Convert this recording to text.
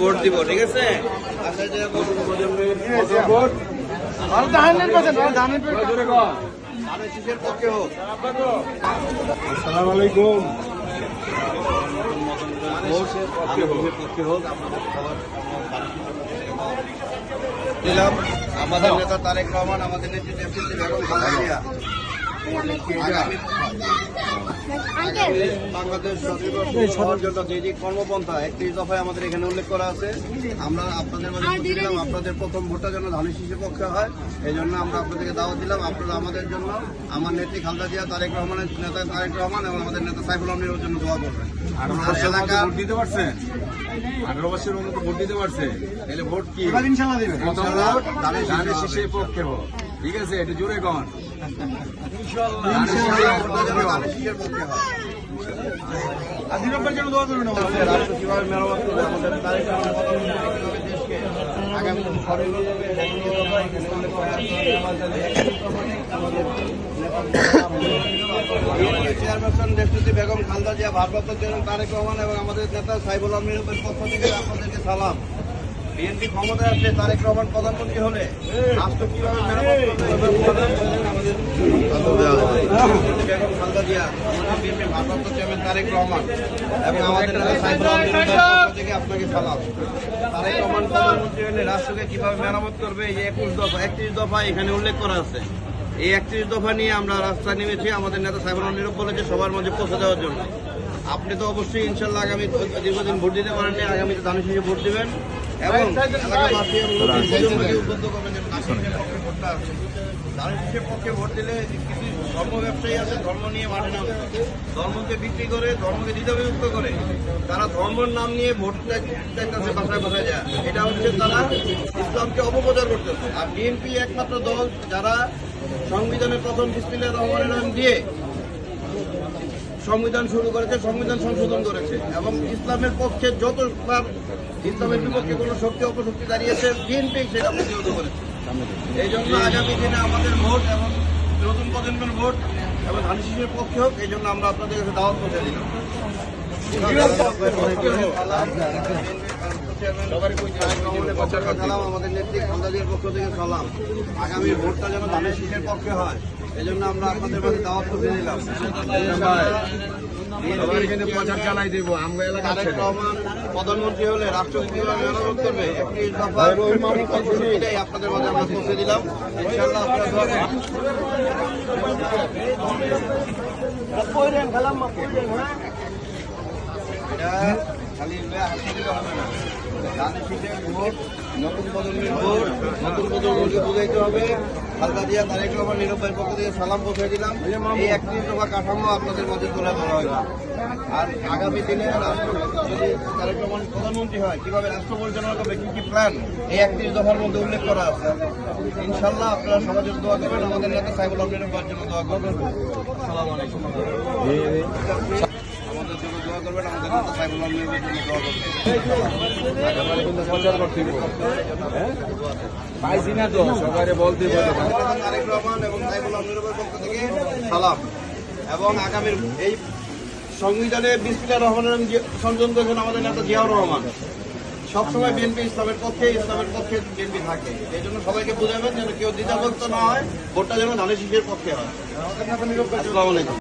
Vote দিব ঠিক আছে ভোট দিলাম আমাদের নেতা তারেক রহমান আমাদের দেবজিৎ বেগম বাংলাদেশ স্বাধীনতা হওয়ার জন্য যে যে কর্মপন্থা একত্রিশ দফায় আমাদের এখানে উল্লেখ করা আছে। আমরা আপনাদের মাঝে পৌঁছে দিলাম আপনাদের প্রথম ভোটটা যেন ধানের পক্ষে হয় এই জন্য আমরা আপনাদেরকে দাওয়াত দিলাম আপনারা আমাদের জন্য আমার নেত্রী খালদা জিয়া তারেক রহমানের নেতা তারেক রহমান এবং আমাদের নেতা সাইফুল আহমেদের জন্য দোয়া করবেন। ভোট দিতে পারছেন আঠারো বছরের মতো ভোট দিতে পারছে? তাহলে ভোট কি? ধানের পক্ষে হোক ঠিক আছে এটা জোরে কন। কীভাবে মেরামত করবে আমাদের দেশকে আগামী তারেক এবং আমাদের নেতা সাইবুল আহমেদের পক্ষ থেকে আপনাদেরকে সালাম বিএনপি ক্ষমতায় আসলে তারেক রহমান প্রধানমন্ত্রী হলে রাষ্ট্র কীভাবে ভারপ্রাপ্ত চেয়ারম্যান তারেক রহমান এবং আমাদের থেকে আপনাকে সালাম। তারেক রহমান প্রধানমন্ত্রী হলে রাষ্ট্রকে কীভাবে মেরামত করবে এই একুশ দফা একত্রিশ দফা এখানে উল্লেখ করা আছে। এই একত্রিশ দফা নিয়ে আমরা রাস্তায় নেমেছি আমাদের নেতা সাইবুল নীরব বলেছে সবার মাঝে পৌঁছে দেওয়ার জন্য। আপনি তো অবশ্যই ইনশাল্লাহ আগামী দীর্ঘদিন ভোট দিতে পারেননি আগামীতে শীষে ভোট দিবেন। এবং এলাকাবাসী উদ্বুদ্ধ করবেন ভোটটা আসবে। ধানের শীষের পক্ষে ভোট দিলে কিছু ধর্ম ব্যবসায়ী আছে, ধর্ম নিয়ে মাঠে নামে। ধর্মকে বিক্রি করে, ধর্মকে দ্বিধাবিভক্ত করে, তারা ধর্মের নাম নিয়ে ভোট চাইতেছে বাসায় বাসায় যায়। এটা হচ্ছে তারা ইসলামকে অপপ্রচার করতেছে আর বিএনপি একমাত্র দল যারা সংবিধানের প্রথম বিসমিল্লাহির রহমানির নাম দিয়ে সংবিধান শুরু করেছে, সংবিধান সংশোধন করেছে। এবং ইসলামের পক্ষে যতবার ইসলামের বিপক্ষে কোনো শক্তি, অপশক্তি দাঁড়িয়েছে, বিএনপি সেটা প্রতিহত করেছে। এই জন্য আগামী দিনে আমাদের ভোট এবং নতুন প্রজন্মের ভোট এবং ধান শিশুর পক্ষে হোক, এই জন্য আমরা আপনাদের কাছে দাওয়াত পৌঁছে দিলাম। আমাদের নেত্রী খান্দাদের পক্ষ থেকে সালাম। আগামী ভোটটা যেন ধানের শীষের পক্ষে হয়। এই জন্য আমরা আপনাদের মাঝে দাওয়াত তারেক রহমান প্রধানমন্ত্রী হলে রাষ্ট্র কীভাবে মেরামত করবে একটি দফা এটাই আপনাদের মাঝে আমরা পৌঁছে দিলাম। ইনশাআল্লাহ আপনারা দোয়া করবেন। এটা খালি হবে না। ধানের শীষের ভোট নতুন প্রজন্মের ভোট নতুন প্রজন্মকে বুঝাইতে হবে। পক্ষ থেকে দিলাম। এই একত্রিশ কাঠামো আপনাদের তুলে আর আগামী দিনে প্রধানমন্ত্রী হয় পরিচালনা করবে প্ল্যান এই একত্রিশ দফার মধ্যে করা আছে। ইনশাল্লাহ আপনারা সমাজের দোয়া করবেন, আমাদের নেতা সাইবুল আহমেদের জন্য দোয়া করবেন। করবেন আমাদের নেতা সাইবুল প্রচার করতে হ্যাঁ? পাইছি না তো সবাই বলতে বলতে তারেক রহমান এবং পক্ষ থেকে সালাম। এবং আগামীর এই সংবিধানে বিসমিল্লাহ রহমানের সংযোজন করেছেন আমাদের নেতা জিয়াউর রহমান। সবসময় বিএনপি ইসলামের পক্ষে ইসলামের পক্ষে বিএনপি থাকে। এই জন্য সবাইকে বুঝাবেন যেন কেউ দ্বিধাভক্ত না হয় ভোটটা যেন ধানের শিশুর পক্ষে হয়।